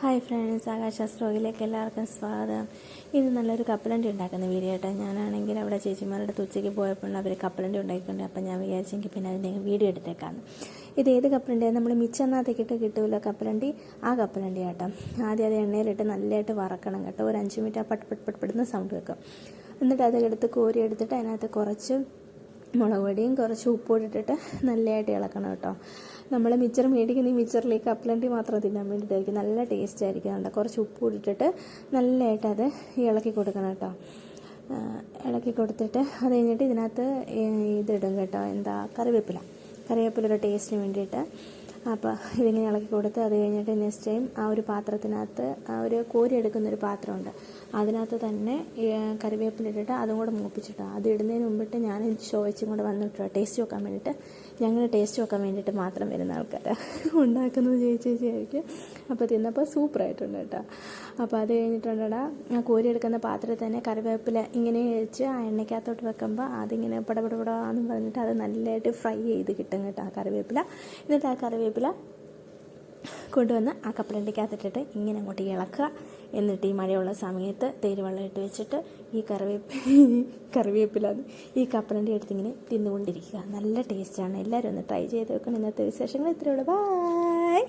Hi friends ആകാശാസ്ത്രോഗിലേക്ക് എല്ലാവർക്കും സ്വാഗതം. ഇന്ന് നല്ലൊരു കപ്പലണ്ടി ഉണ്ടാക്കുന്ന വീഡിയോ കേട്ടോ ഞാനാണെങ്കിൽ അവിടെ ചേച്ചിമാരുടെ ഉച്ചയ്ക്ക് പോയപ്പോൾ അവർ കപ്പലണ്ടി ഉണ്ടാക്കിയിട്ടുണ്ട് അപ്പം ഞാൻ വിചാരിച്ചെങ്കിൽ പിന്നെ അതിന്റെ വീഡിയോ എടുത്തേക്കാണ് ഇത് ഏത് കപ്പലണ്ടിയാണ് നമ്മൾ മിച്ചെണ്ണാത്തേക്കിട്ട് കിട്ടുമല്ലോ കപ്പലണ്ടി ആ കപ്പലണ്ടി കേട്ടോ ആദ്യം അത് എണ്ണയിലിട്ട് നല്ലതായിട്ട് വറക്കണം കേട്ടോ. ഒരു അഞ്ച് മിനിറ്റ് ആ പട്ട് പട്ട് പട്ട് പെടുന്ന സൗണ്ട് വെക്കും. എന്നിട്ട് അത് എടുത്ത് കോരി എടുത്തിട്ട് അതിനകത്ത് കുറച്ച് മുളക് പൊടിയും കുറച്ച് ഉപ്പും ഇട്ടിട്ട് നല്ലതായിട്ട് ഇളക്കണം കേട്ടോ. നമ്മൾ മിച്ചർ മേടിക്കുന്ന ഈ മിച്ചറിലേക്ക് കപ്പലണ്ടി മാത്രം തിന്നാൻ വേണ്ടിയിട്ടായിരിക്കും നല്ല ടേസ്റ്റ് ആയിരിക്കും കേട്ടോ കുറച്ച് ഉപ്പ് ഇട്ടിട്ട് നല്ലതായിട്ട് അത് ഇളക്കി കൊടുക്കണം കേട്ടോ. ഇളക്കി കൊടുത്തിട്ട് അത് കഴിഞ്ഞിട്ട് ഇതിനകത്ത് ഇതിടും കേട്ടോ. എന്താ? കറിവേപ്പില. കറിവേപ്പിലയുടെ ടേസ്റ്റിന് വേണ്ടിയിട്ട് അപ്പോൾ ഇതിങ്ങനെ ഇളക്കി കൊടുത്ത് അത് കഴിഞ്ഞിട്ട് നെക്സ്റ്റ് ടൈം ആ ഒരു പാത്രത്തിനകത്ത് ആ ഒരു കോരി എടുക്കുന്ന ഒരു പാത്രമുണ്ട്. അതിനകത്ത് തന്നെ കറിവേപ്പിലിട്ടിട്ട് അതും കൂടെ മൂപ്പിച്ചിട്ടോ. അത് ഇടുന്നതിന് മുമ്പിട്ട് ഞാൻ ചോദിച്ചും കൂടെ വന്നിട്ടോ. ടേസ്റ്റ് നോക്കാൻ വേണ്ടിയിട്ട് ഞങ്ങൾ ടേസ്റ്റ് നോക്കാൻ വേണ്ടിയിട്ട് മാത്രം വരുന്ന ആൾക്കാരാണ് ഉണ്ടാക്കുന്നത് ചേച്ചി ചേച്ചിയായിരിക്കും. അപ്പോൾ തിന്നപ്പോൾ സൂപ്പറായിട്ടുണ്ട് കേട്ടോ. അപ്പോൾ അത് കഴിഞ്ഞിട്ടുണ്ടടാ ആ കോരി എടുക്കുന്ന പാത്രത്തിൽ തന്നെ കറിവേപ്പില ഇങ്ങനെ വെച്ച് ആ എണ്ണയ്ക്കകത്തോട്ട് വെക്കുമ്പോൾ അതിങ്ങനെ പടപടപടാന്ന് പറഞ്ഞിട്ട് അത് നല്ലതായിട്ട് ഫ്രൈ ചെയ്ത് കിട്ടും കേട്ടോ ആ കറിവേപ്പില. എന്നിട്ട് ആ കറിവേപ്പില കൊണ്ടുവന്ന് ആ കപ്പലണ്ടിക്കകത്തിട്ടിട്ട് ഇങ്ങനെ അങ്ങോട്ട് ഇളക്കുക. എന്നിട്ട് ഈ മഴയുള്ള സമയത്ത് തേരുവെള്ളം ഇട്ട് വെച്ചിട്ട് ഈ കറിവേപ്പ് കറിവേപ്പില ഈ കപ്പലണ്ടി എടുത്ത് ഇങ്ങനെ തിന്നുകൊണ്ടിരിക്കുക. നല്ല ടേസ്റ്റാണ് എല്ലാവരും ഒന്ന് ട്രൈ ചെയ്ത് വെക്കണം ഇന്നത്തെ വിശേഷങ്ങൾ ഇത്രയുള്ളൂ ബായ്